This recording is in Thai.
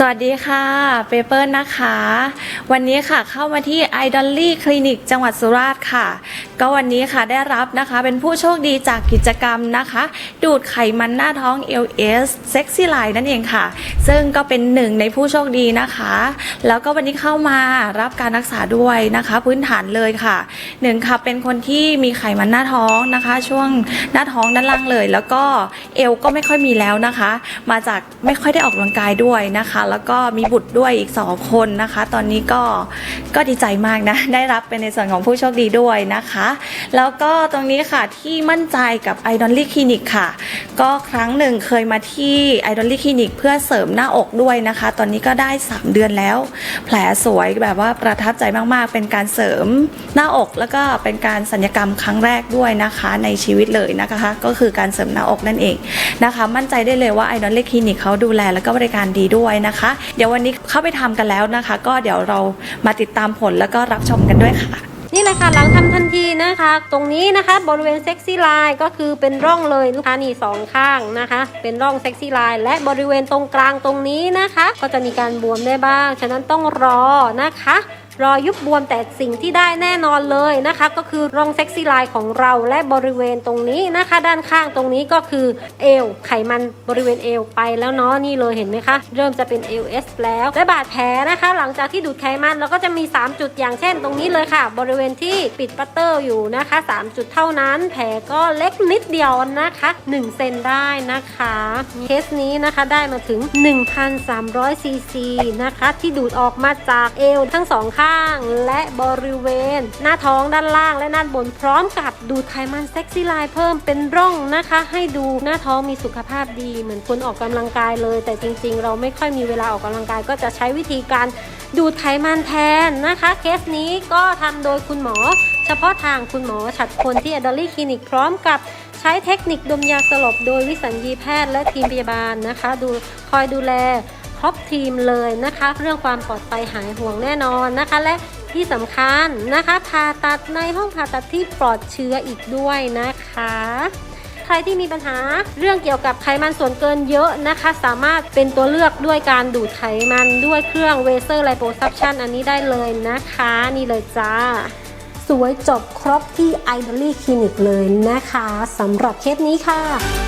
สวัสดีค่ะเปเปอร์นะคะ วันนี้ค่ะเข้ามาที่ i d o l l y Clinic จังหวัดสุราษฎร์ค่ะ ก็วันนี้ค่ะได้รับนะคะเป็นผู้โชคดีจากกิจกรรมนะคะ ดูดไขมันหน้าท้อง LS Sexy Line นั่นเองค่ะ ซึ่งก็เป็นหนึ่งในผู้โชคดีนะคะ แล้วก็วันนี้เข้ามารับการรักษาด้วยนะคะ พื้นฐานเลยค่ะหนึ่งค่ะเป็นคนที่มีไขมันหน้าท้องนะคะ ช่วงหน้าท้องด้านล่างเลย แล้วก็เอวก็ไม่ค่อยมีแล้วนะคะ มาจากไม่ค่อยได้ออกกำลังกายด้วยนะคะแล้วก็มีบุตรด้วยอีก2คนนะคะ ตอนนี้ก็ก็ดีใจมากนะ ได้รับเป็นในส่วนของผู้โชคดีด้วยนะคะ แล้วก็ตรงนี้ค่ะที่มั่นใจกับ i d o l l y Clinic ค่ะ ก็ครั้งหนึ่งเคยมาที่ i d o l l y Clinic เพื่อเสริมหน้าอกด้วยนะคะ ตอนนี้ก็ได้ 3 เดือนแล้ว แผลสวยแบบว่าประทับใจมากๆ เป็นการเสริมหน้าอกแล้วก็เป็นการสัญญกรรมครั้งแรกด้วยนะคะในชีวิตเลยนะคะ ก็คือการเสริมหน้าอกนั่นเองนะคะ มั่นใจได้เลยว่า i d o l l y Clinic เขาดูแลแล้วก็บริการดีด้วยนะคะเดี๋ยววันนี้เข้าไปทำกันแล้วนะคะ ก็เดี๋ยวเรามาติดตามผลแล้วก็รับชมกันด้วยค่ะ นี่เลยค่ะหลังทำทันทีนะคะ ตรงนี้นะคะบริเวณเซ็กซี่ไลน์ก็คือเป็นร่องเลยลูกค้านี่สองข้างนะคะ เป็นร่องเซ็กซี่ไลน์และบริเวณตรงกลางตรงนี้นะคะ ก็จะมีการบวมได้บ้าง ฉะนั้นต้องรอนะคะ รอยุบบวมแต่สิ่งที่ได้แน่นอนเลยนะคะ ก็คือร่องเซ็กซี่ไลน์ของเราและบริเวณตรงนี้นะคะ ด้านข้างตรงนี้ก็คือเอวไขมันบริเวณเอวไปแล้วเนาะนี่เลยเห็นไหมคะเริ่มจะเป็นเอลเอสแล้วและบาดแผลนะคะ หลังจากที่ดูดไขมันเราก็จะมี 3 จุดอย่างเช่น ตรงนี้เลยค่ะ บริเวณที่ปิดปัตเตอร์อยู่นะคะ 3 จุดเท่านั้น แผลก็เล็กนิดเดียวนะคะ1เซนได้นะคะเคสนี้นะคะได้มาถึง 1,300ซีซีนะคะที่ดูดออกมาจากเอวทั้งสองข้างและบริเวณ หน้าท้องด้านล่างและด้านบนพร้อมกับดูดไขมันเซ็กซี่ไลน์เพิ่มเป็นร่องนะคะ ให้ดูหน้าท้องมีสุขภาพดี เหมือนคนออกกำลังกายเลย แต่จริงๆ เราไม่ค่อยมีเวลาออกกำลังกายก็จะใช้วิธีการดูดไขมันแทนนะคะ เคสนี้ก็ทำโดยคุณหมอ เฉพาะทางคุณหมอฉัดคนที่ a d ด l y Clinic พร้อมกับใช้เทคนิคดมยาสลบโดยวิสัญญีแพทย์และทีมพยาบาลนะคะ ดูคอยดูแล ครบทีมเลยนะคะ เรื่องความปลอดภัยหายห่วงแน่นอนนะคะ และที่สำคัญนะคะผ่าตัดในห้องผ่าตัดที่ปลอดเชื้ออีกด้วยนะคะ ใครที่มีปัญหาเรื่องเกี่ยวกับไขมันส่วนเกินเยอะนะคะ สามารถเป็นตัวเลือกด้วยการดูดไขมันด้วยเครื่องเวเซอร์ไลโปซั c ชันอันนี้ได้เลยนะคะ นี่เลยจ้าสวยจบครบที่ i d o l y Clinic เลยนะคะสำหรับเคสนี้ค่ะ